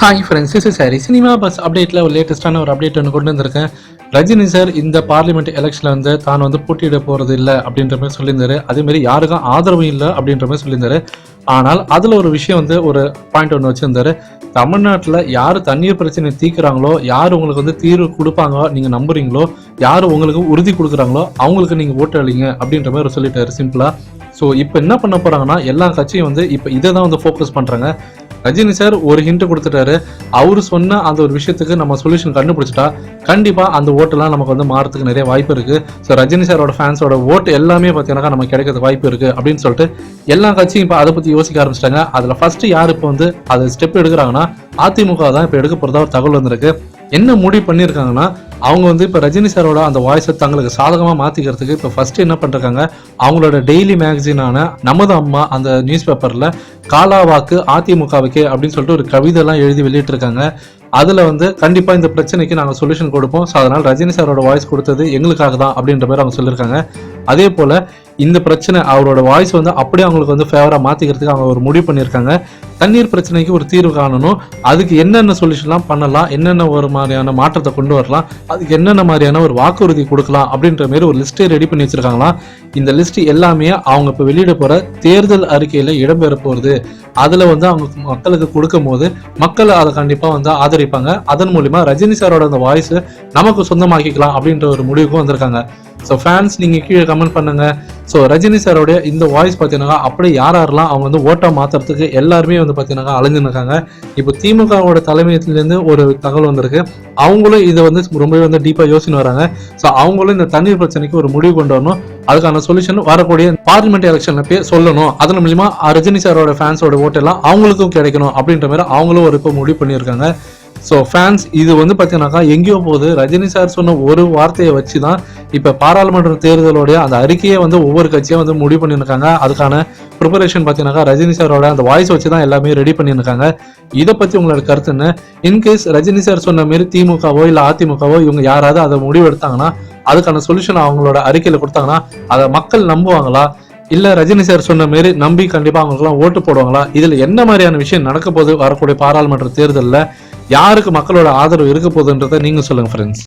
Hi friends is sorry cinema buzz அப்டேட்டில் ஒரு லேட்டஸ்ட்டான ஒரு அப்டேட் ஒன்று கொண்டு வந்திருக்கேன். ரஜினி சார் இந்த பார்லிமெண்ட் எலெக்ஷனில் வந்து தான் வந்து போட்டியிட போகிறது இல்லை அப்படின்ற மாதிரி சொல்லியிருந்தாரு. அதேமாரி யாருக்கும் ஆதரவும் இல்லை அப்படின்ற மாதிரி சொல்லியிருந்தாரு. ஆனால் அதில் ஒரு விஷயம் வந்து ஒரு பாயிண்ட் ஒன்று வச்சுருந்தாரு. தமிழ்நாட்டில் யார் தண்ணீர் பிரச்சனை தீர்க்குறாங்களோ யார் உங்களுக்கு வந்து தீர்வு கொடுப்பாங்க நீங்கள் நம்புறீங்களோ யார் உங்களுக்கு உறுதி கொடுக்குறாங்களோ அவங்களுக்கு நீங்கள் ஓட்டு அளிங்க அப்படின்ற மாதிரி சொல்லிட்டாரு. சிம்பிளாக ஸோ இப்போ என்ன பண்ண போகிறாங்கன்னா எல்லா கட்சியும் வந்து இப்போ இதை தான் வந்து ஃபோக்கஸ் பண்ணுறாங்க ரஜினி சார் ஒரு ஹிண்ட் கொடுத்துட்டாரு. அவரு சொன்ன அந்த ஒரு விஷயத்துக்கு நம்ம சொல்யூஷன் கண்டுபிடிச்சிட்டா கண்டிப்பா அந்த ஓட்டெல்லாம் நமக்கு வந்து மாறத்துக்கு நிறைய வாய்ப்பு இருக்கு. ஸோ ரஜினி சாரோட ஃபேன்ஸோட ஓட்டு எல்லாமே பார்த்தீங்கன்னா நமக்கு கிடைக்கிறது வாய்ப்பு இருக்கு அப்படின்னு சொல்லிட்டு எல்லா கட்சியும் இப்போ அதை பத்தி யோசிக்க ஆரம்பிச்சிட்டாங்க. அதுல ஃபர்ஸ்ட் யார் இப்போ வந்து அதை ஸ்டெப் எடுக்கிறாங்கன்னா அதிமுக தான் இப்போ எடுக்க போறதா ஒரு தகவல் வந்திருக்கு. என்ன முடிவு பண்ணியிருக்காங்கன்னா அவங்க வந்து இப்போ ரஜினி சாரோட அந்த வாய்ஸை தங்களுக்கு சாதகமாக மாற்றிக்கிறதுக்கு இப்போ ஃபஸ்ட்டு என்ன பண்ணிருக்காங்க அவங்களோட டெய்லி மேகசினான நமது அம்மா அந்த நியூஸ் பேப்பரில் காலாவாக்கு அதிமுகவுக்கு அப்படின்னு சொல்லிட்டு ஒரு கவிதைலாம் எழுதி வெளியிட்டிருக்காங்க. அதில் வந்து கண்டிப்பாக இந்த பிரச்சனைக்கு நாங்கள் சொல்யூஷன் கொடுப்போம். ஸோ அதனால் ரஜினி சாரோட வாய்ஸ் கொடுத்தது எங்களுக்காக தான் அப்படின்ற மாதிரி அவங்க சொல்லியிருக்காங்க. அதே போல் இந்த பிரச்சனை அவரோட வாய்ஸ் வந்து அப்படியே அவங்களுக்கு வந்து ஃபேவராக மாற்றிக்கிறதுக்கு அவங்க ஒரு முடிவு பண்ணியிருக்காங்க. தண்ணீர் பிரச்சனைக்கு ஒரு தீர்வு காணணும். அதுக்கு என்னென்ன சொல்யூஷன்லாம் பண்ணலாம் என்னென்ன ஒரு மாதிரியான மாற்றத்தை கொண்டு வரலாம் அதுக்கு என்னென்ன மாதிரியான ஒரு வாக்குறுதி கொடுக்கலாம் அப்படின்ற மாதிரி ஒரு லிஸ்ட்டே ரெடி பண்ணி வச்சிருக்காங்களாம். இந்த லிஸ்ட் எல்லாமே அவங்க இப்போ வெளியிட போகிற தேர்தல் அறிக்கையில் இடம்பெற போகிறது அதில் வந்து அவங்க மக்களுக்கு கொடுக்கும் போது மக்கள் அதை கண்டிப்பாக வந்து ஆதரிப்பாங்க. அதன் மூலிமா ரஜினி சாரோட அந்த வாய்ஸ் நமக்கு சொந்தமாக்கிக்கலாம் அப்படின்ற ஒரு முடிவுக்கும் வந்திருக்காங்க. ஸோ ஃபேன்ஸ் நீங்கள் கீழே கமெண்ட் பண்ணுங்கள் ஸோ ரஜினி சாரோடைய இந்த வாய்ஸ் பார்த்தீங்கன்னா அப்படியே யார் யாரெல்லாம் அவங்க வந்து ஓட்டை மாற்றுறதுக்கு எல்லாருமே வந்து பார்த்தீங்கன்னா அலைஞ்சுருக்காங்க. இருக்காங்க இப்போ திமுகவோட தலைமையத்துலேருந்து ஒரு தகவல் வந்திருக்கு. அவங்களும் இதை வந்து ரொம்பவே வந்து டீப்பாக யோசின்னு வராங்க. ஸோ அவங்களும் இந்த தண்ணீர் பிரச்சனைக்கு ஒரு முடிவு கொண்டு வரணும். அதுக்கான சொல்யூஷன் வரக்கூடிய பார்லிமெண்ட் எலெக்ஷன் போய் சொல்லணும். அதன் மூலியமா ரஜினி சாரோட ஃபேன்ஸோட ஓட்டெல்லாம் அவங்களுக்கும் கிடைக்கணும் அப்படின்ற மாதிரி அவங்களும் ஒரு இப்போ முடிவு பண்ணியிருக்காங்க. ஸோ ஃபேன்ஸ் இது வந்து பார்த்தீங்கன்னாக்கா எங்கேயோ போகுது. ரஜினி சார் சொன்ன ஒரு வார்த்தையை வச்சு தான் இப்போ பாராளுமன்ற தேர்தலோடைய அந்த அறிக்கையை வந்து ஒவ்வொரு கட்சியும் வந்து முடிவு பண்ணியிருக்காங்க. அதுக்கான ப்ரிப்பரேஷன் பார்த்தீங்கன்னாக்கா ரஜினி சாரோட அந்த வாய்ஸ் வச்சு தான் எல்லாமே ரெடி பண்ணியிருக்காங்க. இதை பற்றி உங்களோட கருத்து என்ன? இன்கேஸ் ரஜினி சார் சொன்ன மாரி திமுகவோ இல்லை அதிமுகவோ இவங்க யாராவது அதை முடிவு எடுத்தாங்கன்னா அதுக்கான சொல்யூஷன் அவங்களோட அறிக்கையில் கொடுத்தாங்கன்னா அதை மக்கள் நம்புவாங்களா? இல்லை ரஜினி சார் சொன்ன மாரி நம்பி கண்டிப்பாக அவங்களுக்குலாம் ஓட்டு போடுவாங்களா? இதில் என்ன மாதிரியான விஷயம் நடக்க போகுது வரக்கூடிய பாராளுமன்ற தேர்தலில்? யாருக்கு மக்களோட ஆதரவு இருக்க போகுதுன்றதை நீங்க சொல்லுங்க ஃப்ரெண்ட்ஸ்